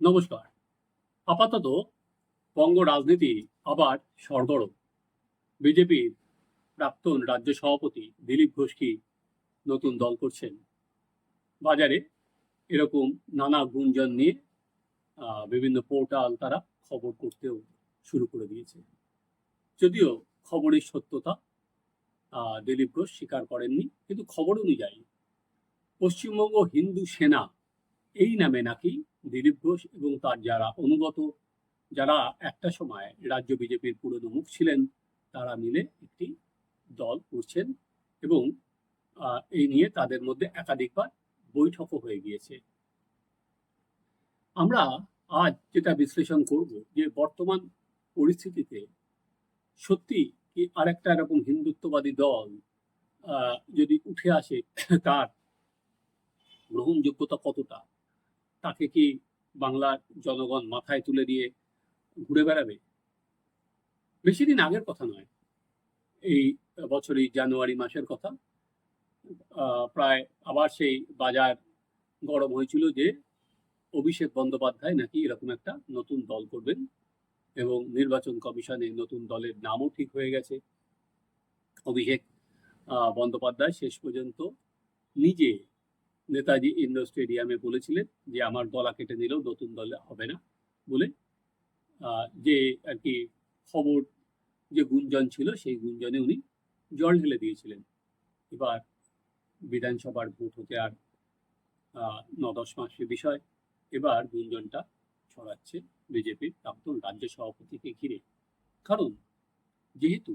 নমস্কার। আপাতত বঙ্গ রাজনীতি আবার সরগরম। বিজেপির প্রাক্তন রাজ্য সভাপতি দিলীপ ঘোষ কি নতুন দল করছেন? বাজারে এরকম নানা গুঞ্জন নিয়ে বিভিন্ন পোর্টাল তারা খবর করতেও শুরু করে দিয়েছে। যদিও খবরের সত্যতা দিলীপ ঘোষ স্বীকার করেননি, কিন্তু খবর অনুযায়ী পশ্চিমবঙ্গ হিন্দু সেনা এই নামে নাকি দিলীপ ঘোষ এবং তার যারা অনুগত, যারা একটা সময় রাজ্য বিজেপির পুরনো মুখ ছিলেন, তারা মিলে একটি দল করছেন এবং এই নিয়ে তাদের মধ্যে একাধিকবার বৈঠকও হয়ে গিয়েছে। আমরা আজ যেটা বিশ্লেষণ করব যে বর্তমান পরিস্থিতিতে সত্যি কি আরেকটা এরকম হিন্দুত্ববাদী দল যদি উঠে আসে, তার গ্রহণযোগ্যতা কতটা? তাকে কি বাংলার জনগণ মাথায় তুলে দিয়ে ঘুরে বেড়াবে? বেশি দিন আগের কথা নয়। এই বছরই জানুয়ারি মাসের কথা। প্রায় আবার সেই বাজার গরম হয়েছিল যে অভিষেক বন্দ্যোপাধ্যায় নাকি এরকম একটা নতুন দল করবেন এবং নির্বাচন কমিশনে নতুন দলের নামও ঠিক হয়ে গেছে। অভিষেক বন্দ্যোপাধ্যায় শেষ পর্যন্ত নিজে নেতাজি ইন্ডোর স্টেডিয়ামে বলেছিলেন যে, আমার গলা কেটে নিলেও নতুন দলে হবে না, বলে যে আর কি খবর, যে গুঞ্জন ছিল, সেই গুঞ্জনে উনি জল ঢেলে দিয়েছিলেন। এবার বিধানসভার ভোট হতে আর ন দশ মাসের বিষয়। এবার গুঞ্জনটা ছড়াচ্ছে বিজেপির প্রাক্তন রাজ্য সভাপতিকে ঘিরে। কারণ, যেহেতু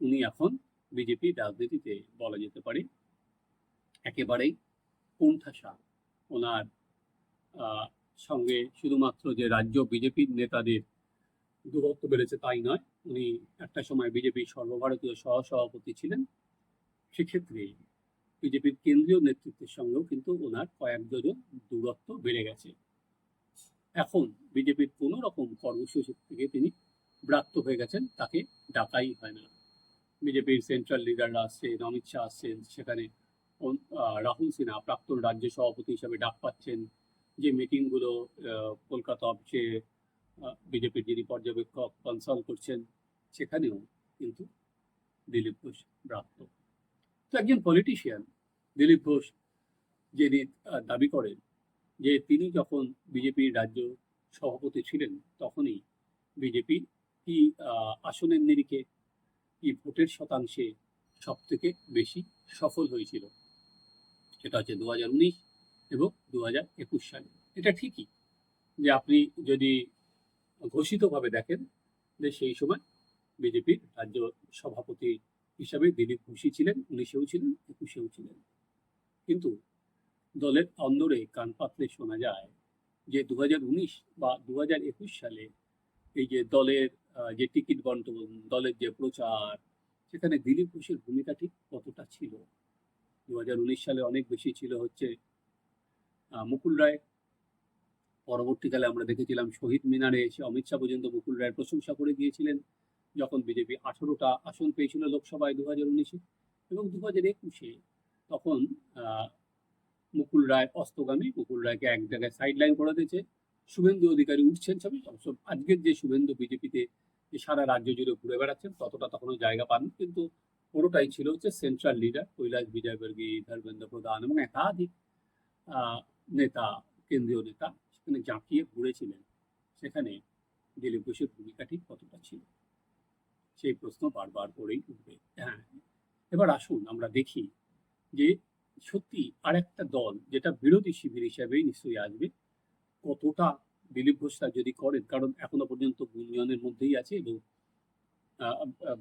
উনি এখন বিজেপির রাজনীতিতে বলা যেতে পারে, একেবারেই কোণঠাসা ওনার সঙ্গে শুধুমাত্র যে রাজ্য বিজেপির নেতাদের দূরত্ব বেড়েছে তাই নয়, উনি একটা সময় বিজেপির সর্বভারতীয় সহসভাপতি ছিলেন। সেক্ষেত্রে বিজেপির কেন্দ্রীয় নেতৃত্বের সঙ্গেও কিন্তু ওনার কয়েক যোজন দূরত্ব বেড়ে গেছে। এখন বিজেপির কোনো রকম কর্মসূচি থেকে তিনি ব্রাত্য হয়ে গেছেন, তাকে ডাকাই হয় না। বিজেপির সেন্ট্রাল লিডাররা আসছেন, অমিত শাহ আসছেন, সেখানে রাহুল সিনহা, প্রাক্তন রাজ্য সভাপতি হিসাবে ডাক পাচ্ছেন। যে মিটিংগুলো কলকাতা অফিসে বিজেপির যিনি পর্যবেক্ষক কনসাল্ট করছেন, সেখানেও কিন্তু দিলীপ ঘোষ প্রাপ্ত তো একজন পলিটিশিয়ান দিলীপ ঘোষ যিনি দাবি করেন যে তিনি যখন বিজেপির রাজ্য সভাপতি ছিলেন, তখনই বিজেপি কি আসনের নিরিখে কি ভোটের শতাংশে সব থেকে বেশি সফল হয়েছিল? সেটা হচ্ছে দু এবং দু হাজার একুশ সালে। এটা ঠিকই যে আপনি যদি ঘোষিতভাবে দেখেন যে সেই সময় বিজেপির রাজ্য সভাপতি হিসাবে দিলীপ ঘোষই ছিলেন উনিশেও ছিলেন একুশেও ছিলেন। কিন্তু দলের অন্দরে কান পাতলে শোনা যায় যে দু হাজার উনিশ বা দু হাজার একুশ সালে এই যে দলের যে টিকিট বন্টন, দলের যে প্রচার, সেখানে দিলীপ ঘোষের ভূমিকা ঠিক কতটা ছিল? দু হাজার উনিশ সালে অনেক বেশি ছিল হচ্ছে মুকুল রায়। পরবর্তীকালে আমরা দেখেছিলাম শহীদ মিনারে এসে অমিত শাহ পর্যন্ত মুকুল রায়ের প্রশংসা করে গিয়েছিলেন, যখন বিজেপি আঠারোটা আসন পেয়েছিল লোকসভায় দু হাজার উনিশে। এবং দু হাজার একুশে তখন মুকুল রায় অস্তগামী, মুকুল রায়কে এক জায়গায় সাইড লাইন করে দিয়েছে। শুভেন্দু অধিকারী উঠছেন সবই অবশ্য আজকের যে শুভেন্দু বিজেপিতে সারা রাজ্য জুড়ে ঘুরে বেড়াচ্ছেন, ততটা তখনও জায়গা পান কিন্তু পুরোটাই ছিল হচ্ছে সেন্ট্রাল লিডার কৈলাস বিজয়বর্গী, ধর্মেন্দ্র প্রধান এবং একাধিক নেতা, কেন্দ্রীয় নেতা সেখানে জাঁকিয়ে ঘুরেছিলেন। সেখানে দিলীপ ঘোষের ভূমিকা ঠিক কতটা ছিল? সেই প্রশ্ন বারবার করেই উঠবে। হ্যাঁ এবার আসুন আমরা দেখি যে সত্যি আরেকটা দল যেটা বিরোধী শিবির হিসাবেই নিশ্চয়ই আসবে, কতটা দিলীপ ঘোষ যদি করেন, কারণ এখনও পর্যন্ত গুঞ্জনের মধ্যেই আছে এবং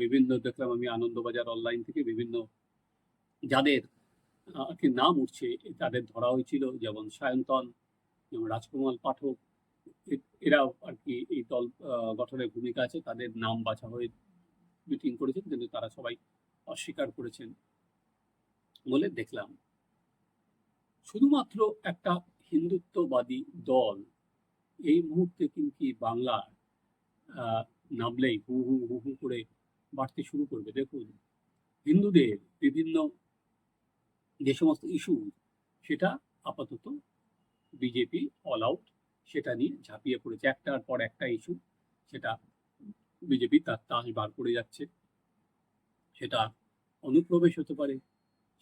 বিভিন্ন দেখলাম আমি আনন্দবাজার অনলাইন থেকে বিভিন্ন যাদের কি নাম উঠছে তাদের ধরা হয়েছিল, যেমন সায়ন্তন, যেমন রাজকুমার পাঠক এরাও আর কি এই দল গঠনের ভূমিকা আছে, তাদের নাম বাছা হয়ে মিটিং করেছেন, কিন্তু তারা সবাই অস্বীকার করেছেন বলে দেখলাম। শুধুমাত্র একটা হিন্দুত্ববাদী দল, এই মুহূর্তে কিন্তু বাংলার নামলেই হু হু হু হু করে বাড়তে শুরু করবে। দেখুন, হিন্দুদের বিভিন্ন যে সমস্ত ইস্যু, সেটা আপাতত বিজেপি অল আউট সেটা নিয়ে ঝাঁপিয়ে পড়েছে। একটার পর একটা ইস্যু, সেটা বিজেপি তার তাস বার করে যাচ্ছে। সেটা অনুপ্রবেশ হতে পারে,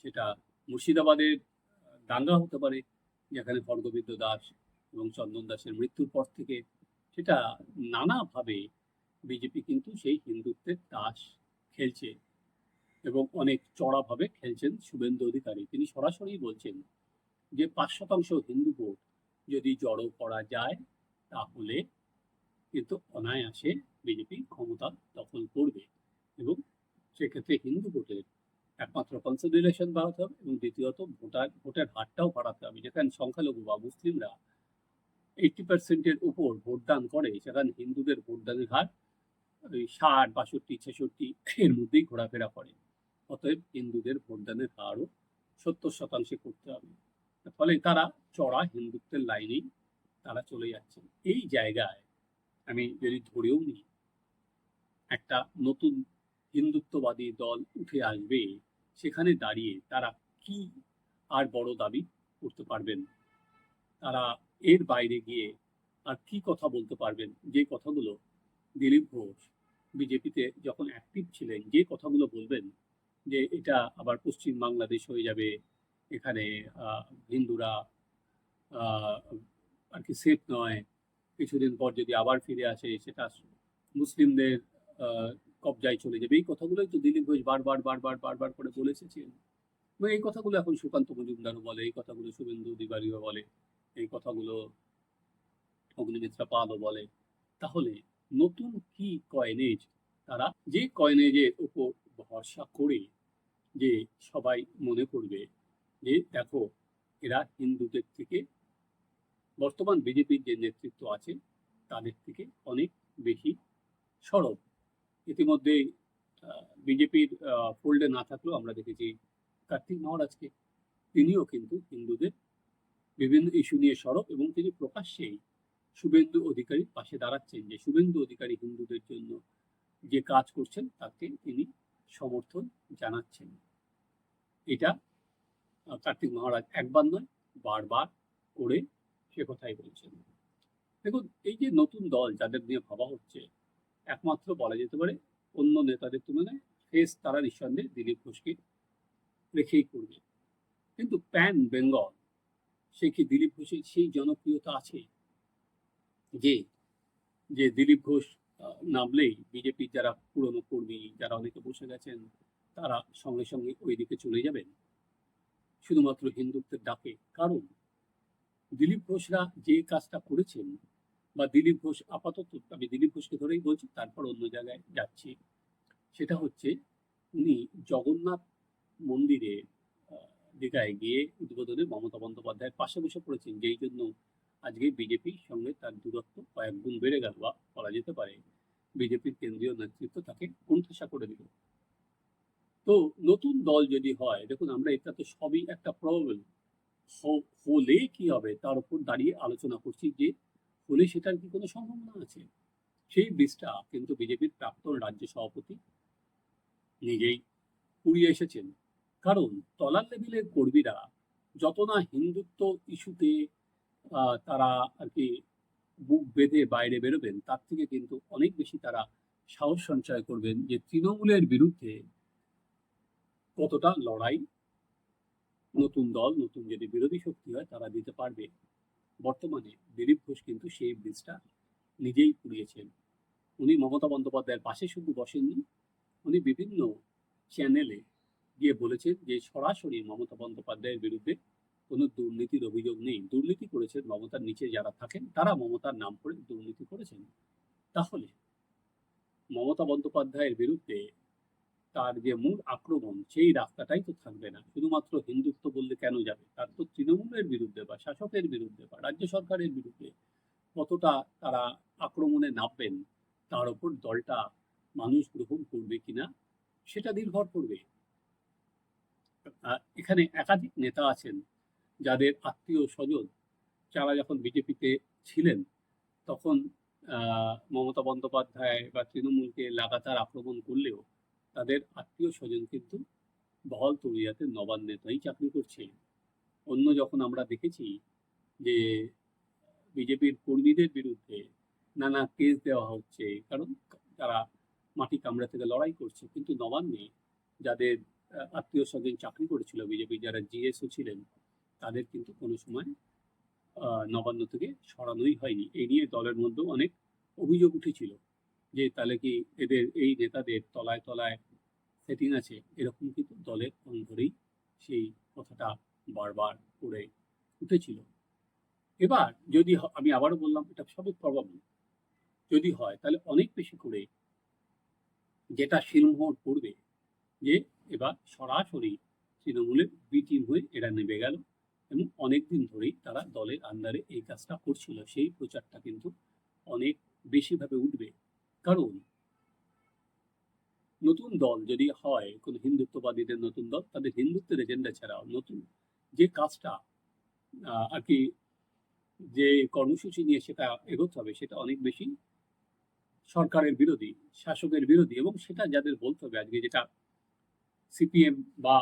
সেটা মুর্শিদাবাদের দাঙ্গা হতে পারে, যেখানে খড়গোবিন্দ দাস এবং চন্দন দাসের মৃত্যুর পর থেকে। সেটা নানাভাবে বিজেপি কিন্তু সেই হিন্দুত্বের তাস খেলছে এবং অনেক চড়াভাবে খেলছেন শুভেন্দু অধিকারী। তিনি সরাসরি বলছেন যে পাঁচ শতাংশ হিন্দু ভোট যদি জড়ো করা যায়, তাহলে কিন্তু অনায়াসে বিজেপি ক্ষমতা দখল করবে এবং সেক্ষেত্রে হিন্দু ভোটের একমাত্র কনসিডারেশন বাড়াতে হবে এবং দ্বিতীয়ত ভোটার, ভোটের হারটাও বাড়াতে হবে। যেখানে সংখ্যালঘু বা মুসলিমরা এইটটি পার্সেন্টের উপর ভোটদান করে, সেখানে হিন্দুদের ভোটদানের হার ওই ষাট, বাষট্টি, ছেষট্টি এর মধ্যেই ঘোরাফেরা করে। অতএব হিন্দুদের ভোটদানের হারও সত্তর শতাংশে করতে হবে। ফলে তারা চড়া হিন্দুত্বের লাইনেই তারা চলে যাচ্ছেন এই জায়গায় আমি যদি ধরেও নিই, একটা নতুন হিন্দুত্ববাদী দল উঠে আসবে, সেখানে দাঁড়িয়ে তারা কি আর বড় দাবি করতে পারবেন? তারা এর বাইরে গিয়ে আর কি কথা বলতে পারবেন? যে কথাগুলো দিলীপ ঘোষ বিজেপিতে যখন অ্যাক্টিভ ছিলেন, যে কথাগুলো বলবেন, যে এটা আবার পশ্চিম বাংলাদেশ হয়ে যাবে, এখানে হিন্দুরা আর কি সেফ নয়, কিছুদিন পর যদি আবার ফিরে আসে, সেটা মুসলিমদের কবজায় চলে যাবে। এই কথাগুলোই তো দিলীপ ঘোষ বারবার বারবার বারবার করে বলে এসেছেন। এবং এই কথাগুলো এখন সুকান্ত মজুমদারও বলে, এই কথাগুলো শুভেন্দু অধিকারীও বলে, এই কথাগুলো অগ্নিমিত্রা পালও বলে। তাহলে নতুন কি কয়েনেজ তারা যে কয়েনেজের উপর ভরসা করে যে সবাই মনে করবে যে, দেখো, এরা হিন্দুদের থেকে, বর্তমান বিজেপির যে নেতৃত্ব আছে, তাদের থেকে অনেক বেশি সরব। ইতিমধ্যে বিজেপির ফোল্ডে না থাকলেও আমরা দেখেছি কার্তিক মহারাজকে। তিনিও কিন্তু হিন্দুদের বিভিন্ন ইস্যু নিয়ে সরব এবং তিনি প্রকাশ্যেই শুভেন্দু অধিকারীর পাশে দাঁড়াচ্ছেন যে শুভেন্দু অধিকারী হিন্দুদের জন্য যে কাজ করছেন, তাকে তিনি সমর্থন জানাচ্ছেন। এটা কার্তিক মহারাজ একবার নয়, বারবার করে সে কথাই বলছেন। দেখুন, এই যে নতুন দল যাদের নিয়ে ভাবা হচ্ছে, একমাত্র বলা যেতে পারে অন্য নেতাদের তুলনায় ফেস তারা নিঃসন্দেহে দিলীপ ঘোষকে রেখেই করবে। কিন্তু প্যান বেঙ্গল, সে কি দিলীপ ঘোষের সেই জনপ্রিয়তা আছে? যে যে দিলীপ ঘোষ নামলেই বিজেপির যারা পুরনো কর্মী, যারা অনেকে বসে গেছেন, তারা সঙ্গে সঙ্গে ওই দিকে চলে যাবেন। শুধুমাত্র হিন্দুত্বের ডাকে। কারণ দিলীপ ঘোষরা যে কাজটা করেছেন বা দিলীপ ঘোষ আপাতত, আমি দিলীপ ঘোষকে ধরেই বলছি, তারপর অন্য জায়গায় যাচ্ছি। সেটা হচ্ছে উনি জগন্নাথ মন্দিরে দীঘায় গিয়ে উদ্বোধনে মমতা বন্দ্যোপাধ্যায়ের পাশে বসে পড়েছেন, যেই জন্য আজকে বিজেপির সঙ্গে তার দূরত্ব কয়েক গুণ বেড়ে গেল বা বলা যেতে পারে। বিজেপির কেন্দ্রীয় নেতৃত্ব তাকে কোণঠাসা করে দিল। তো নতুন দল যদি হয়, দেখুন আমরা এটা তো সবই একটা প্রবল হলে কি হবে? তার উপর দাঁড়িয়ে আলোচনা করছি যে হলে সেটার কি কোনো সম্ভাবনা আছে? সেই বীজটা কিন্তু বিজেপির প্রাক্তন রাজ্য সভাপতি নিজেই কুড়িয়ে এসেছেন। কারণ তলার লেভেলের কর্মীরা যত না হিন্দুত্ব ইস্যুতে তারা আর কি বুক বেঁধে বাইরে বেরোবেন, তার থেকে কিন্তু অনেক বেশি তারা সাহস সঞ্চয় করবেন যে তৃণমূলের বিরুদ্ধে কতটা লড়াই নতুন দল, নতুন যদি বিরোধী শক্তি হয় তারা দিতে পারবে। বর্তমানে দিলীপ ঘোষ কিন্তু সেই ব্রিজটা নিজেই পুড়িয়েছেন। উনি মমতা বন্দ্যোপাধ্যায়ের পাশে শুধু বসেননি, উনি বিভিন্ন চ্যানেলে গিয়ে বলেছেন যে সরাসরি মমতা বন্দ্যোপাধ্যায়ের বিরুদ্ধে কোনো দুর্নীতির অভিযোগ নেই। দুর্নীতি করেছেন মমতার নিচে যারা থাকেন, তারা মমতার নাম করে দুর্নীতি করেছেন। তাহলে মমতা বন্দ্যোপাধ্যায়ের বিরুদ্ধে তার যে মূল আক্রমণ, সেই রাস্তাটাই তো থাকবে না। শুধুমাত্র হিন্দুত্ব বললে কেন যাবে? তার তো তৃণমূলের বিরুদ্ধে বা শাসকের বিরুদ্ধে বা রাজ্য সরকারের বিরুদ্ধে কতটা তারা আক্রমণে নামবেন, তার উপর দলটা মানুষ গ্রহণ করবে কিনা সেটা নির্ভর করবে। এখানে একাধিক নেতা আছেন। যাদের আত্মীয় স্বজন যারা যখন বিজেপিতে ছিলেন, তখন মমতা বন্দ্যোপাধ্যায় বা তৃণমূলকে লাগাতার আক্রমণ করলেও তাদের আত্মীয় স্বজন কিন্তু বহল তরিয়াতে নবান্নেতাই চাকরি করছে অন্য যখন আমরা দেখেছি যে বিজেপির কর্মীদের বিরুদ্ধে নানা কেস দেওয়া হচ্ছে, কারণ তারা মাটি কামড়া থেকে লড়াই করছে, কিন্তু নবান্নে যাদের আত্মীয় স্বজন চাকরি করেছিল বিজেপি যারা জিএসও ছিলেন তাদের কিন্তু কোনো সময় নবান্ন থেকে সরানোই হয়নি। এই নিয়ে দলের মধ্যেও অনেক অভিযোগ উঠেছিল যে তাহলে কি এদের, এই নেতাদের তলায় তলায় সেটিং আছে? এরকম কিন্তু দলের অন্তরেই সেই কথাটা বারবার করে উঠেছিল। এবার যদি আমি আবারও বললাম, এটা সবই প্রবাবল যদি হয়, তাহলে অনেক বেশি করে যেটা শিলমোহর পড়বে যে এবার সরাসরি তৃণমূলের বি টিম হয়ে এরা নেমে গেল। এবং অনেকদিন ধরেই তারা দলের আন্ডারে এই কাজটা করছিল। সেই প্রচারটা কিন্তু অনেক বেশিভাবে উঠবে। কারণ নতুন দল যদি হয়, কোনো হিন্দুত্ববাদীদের নতুন দল, তাদের হিন্দুত্বের এজেন্ডা ছাড়াও নতুন যে কাজটা আর কি যে কর্মসূচি নিয়ে সেটা এগোতে হবে, সেটা অনেক বেশি সরকারের বিরোধী, শাসকের বিরোধী এবং সেটা যাদের বলতে হবে আজকে যেটা সিপিএম বা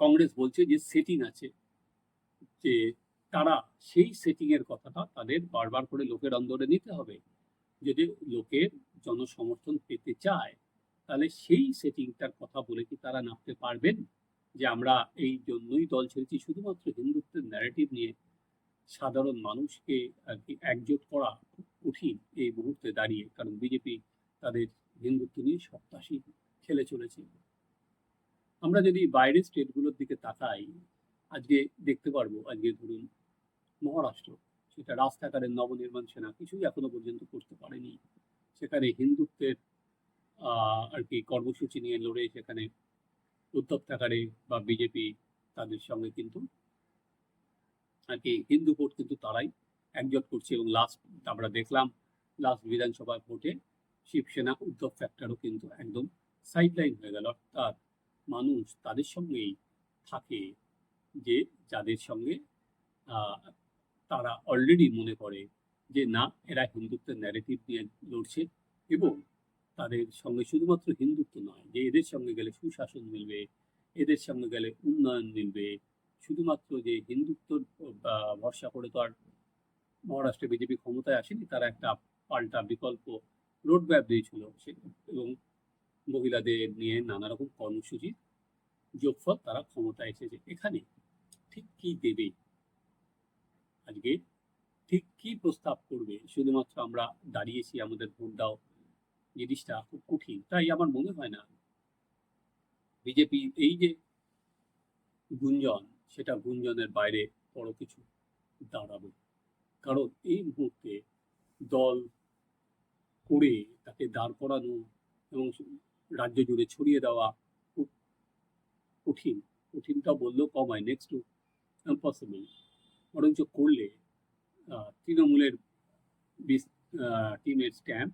কংগ্রেস বলছে যে সেটিং আছে, যে তারা সেই সেটিং এর কথাটা তাদের বারবার করে লোকের অন্দরে নিতে হবে। যদি লোকের জনসমর্থন পেতে চায়, তাহলে সেই সেটিংটার কথা বলে কি তারা নামতে পারবেন? যে আমরা এই জন্যই দল ছেড়েছি শুধুমাত্র হিন্দুত্বের ন্যারেটিভ নিয়ে সাধারণ মানুষকে আর কি একজোট করা খুব কঠিন এই মুহূর্তে দাঁড়িয়ে। কারণ বিজেপি তাদের হিন্দুত্ব নিয়ে সপ্তাশী খেলে চলেছে। আমরা যদি বাইরের স্টেটগুলোর দিকে তাকাই, আজকে দেখতে পারব, আজকে ধরুন মহারাষ্ট্র, সেটা রাস্তাঘাটের নবনির্মাণ সেনা কিছুই এখনও পর্যন্ত করতে পারেনি। সেখানে হিন্দুত্বের আর কি কর্মসূচি নিয়ে লড়ে সেখানে উদ্ধব ঠাকারে বা বিজেপি তাদের সঙ্গে কিন্তু আর কি হিন্দু ভোট কিন্তু তারাই একজোট করছে এবং লাস্ট আমরা দেখলাম লাস্ট বিধানসভা ভোটে শিবসেনা উদ্ধব ফ্যাক্টরও কিন্তু একদম সাইডলাইন হয়ে গেল। অর্থাৎ মানুষ তাদের সঙ্গেই থাকে যে যাদের সঙ্গে তারা অলরেডি মনে করে যে না, এরা হিন্দুত্বের ন্যারেটিভ নিয়ে লড়ছে এবং তাদের সঙ্গে শুধুমাত্র হিন্দুত্ব নয়, যে এদের সঙ্গে গেলে সুশাসন মিলবে, এদের সঙ্গে গেলে উন্নয়ন মিলবে, শুধুমাত্র যে হিন্দুত্ব ভরসা করে তো আর মহারাষ্ট্রে বিজেপি ক্ষমতায় আসেনি, তারা একটা পাল্টা বিকল্প রোড ম্যাপ দিয়েছিল এবং মহিলাদের নিয়ে নানা রকম কর্মসূচির যোগফল তারা ক্ষমতায় এসেছে। এখানে ঠিক কি দেবে? আজকে ঠিক কি প্রস্তাব করবে? শুধুমাত্র আমরা দাঁড়িয়েছি আমাদের ভোট দাও জিনিসটা খুব কঠিন, তাই আমার মনে হয় না। বিজেপি এই যে গুঞ্জন, সেটা গুঞ্জনের বাইরে বড় কিছু দাঁড়াবে। কারণ এই মুহূর্তে দল করে তাকে দাঁড় করানো এবং রাজ্য জুড়ে ছড়িয়ে দেওয়া খুব কঠিন। কঠিনটা বললেও কম হয় নেক্সট টু ইম্পসিবল বরঞ্চ করলে তৃণমূলের টিমের স্ট্যাম্প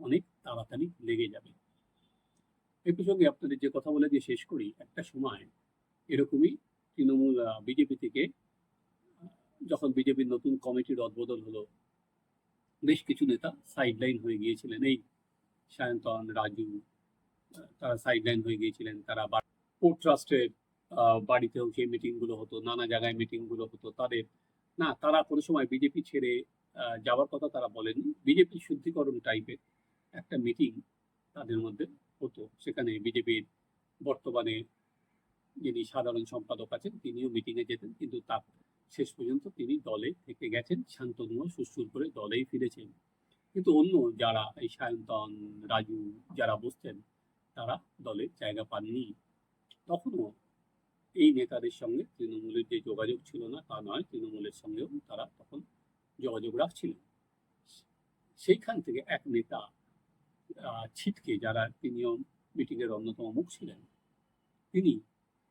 অনেক তাড়াতাড়ি লেগে যাবে। এই প্রসঙ্গে আপনাদের যে কথা বলে দিয়ে শেষ করি, একটা সময় এরকমই তৃণমূল বিজেপি থেকে যখন বিজেপির নতুন কমিটির অদবদল হলো, বেশ কিছু নেতা সাইডলাইন হয়ে গিয়েছিলেন। এই সায়ন্তন, রাজু তারা সাইডলাইন হয়ে গিয়েছিলেন, তারা পোর্ট ট্রাস্টের বাড়িতেও সেই মিটিংগুলো হতো, নানা জায়গায় মিটিংগুলো হতো, তাদের না, তারা কোনো সময় বিজেপি ছেড়ে যাওয়ার কথা তারা বলেননি। বিজেপি শুদ্ধিকরণ টাইপের একটা মিটিং তাদের মধ্যে হতো। সেখানে বিজেপির বর্তমানে যিনি সাধারণ সম্পাদক আছেন, তিনিও মিটিংয়ে যেতেন, কিন্তু তার শেষ পর্যন্ত তিনি দলে থেকে গেছেন, শান্তনু সুস্থুর করে দলেই ফিরেছেন। কিন্তু অন্য যারা এই সায়ন্তন রাজু যারা বসতেন তারা দলে জায়গা পাননি। তখনও এই নেতাদের সঙ্গে তৃণমূলের যে যোগাযোগ ছিল না, তা নয়, তৃণমূলের সঙ্গেও তারা তখন যোগাযোগ রাখছিলেন সেইখান থেকে এক নেতা ছিটকে, যারা তিনিও মিটিংয়ের অন্যতম মুখ ছিলেন, তিনি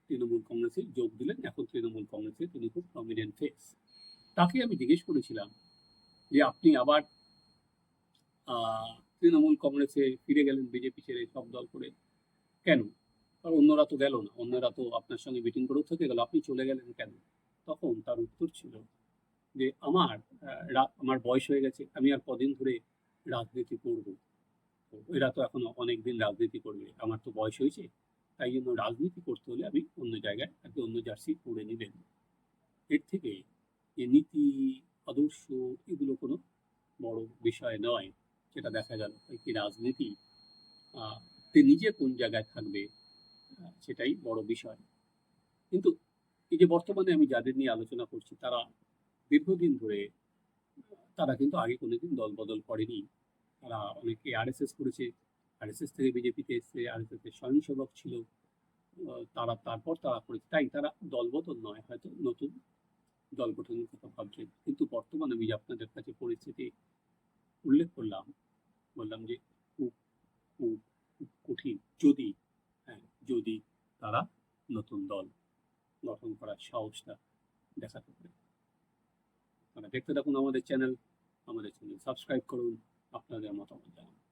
তৃণমূল কংগ্রেসে যোগ দিলেন। এখন তৃণমূল কংগ্রেসে তিনি খুব প্রমিনেন্ট ফেস তাকে আমি জিজ্ঞেস করেছিলাম যে, আপনি আবার তৃণমূল কংগ্রেসে ফিরে গেলেন বিজেপি ছেড়ে সব দল করে। কেন? আর অন্যরা তো গেল না, অন্যরা তো আপনার সঙ্গে মিটিং করেও থেকে গেল, আপনি চলে গেলেন কেন? তখন তার উত্তর ছিল যে, আমার আমার বয়স হয়ে গেছে, আমি আর কদিন ধরে রাজনীতি করব। এরা তো এখনও অনেক দিন রাজনীতি করবে, আমার তো বয়স হয়েছে, তাই জন্য রাজনীতি করতে হলে আমি অন্য জায়গায় একটা অন্য জার্সি পরে নিলেন এর থেকে যে নীতি, আদর্শ, এগুলো কোনো বড় বিষয় নয়। সেটা দেখা গেল কি রাজনীতি নিজে কোন জায়গায় থাকবে সেটাই বড় বিষয়। কিন্তু এই যে বর্তমানে আমি যাদের নিয়ে আলোচনা করছি, তারা দীর্ঘদিন ধরে, তারা কিন্তু আগে কোনোদিন দল বদল করেনি। তারা অনেকে আরএসএস করেছে আরএসএস থেকে বিজেপিতে এসছে আরএসএস এর স্বয়ংসেবক ছিল তারা তারপর তারা করেছে। তাই তারা দলবদল নয়, হয়তো নতুন দল গঠনের কথা ভাবছেন। কিন্তু বর্তমানে আমি আপনাদের কাছে পরিস্থিতি উল্লেখ করলাম বললাম যে খুব খুব খুব কঠিন। যদি হ্যাঁ যদি তারা নতুন দল গঠন করার সাহসটা দেখাতে পারে। আপনারা দেখতে থাকুন আমাদের চ্যানেল আমাদের চ্যানেল। সাবস্ক্রাইব করুন, আপনাদের মতামত জানান।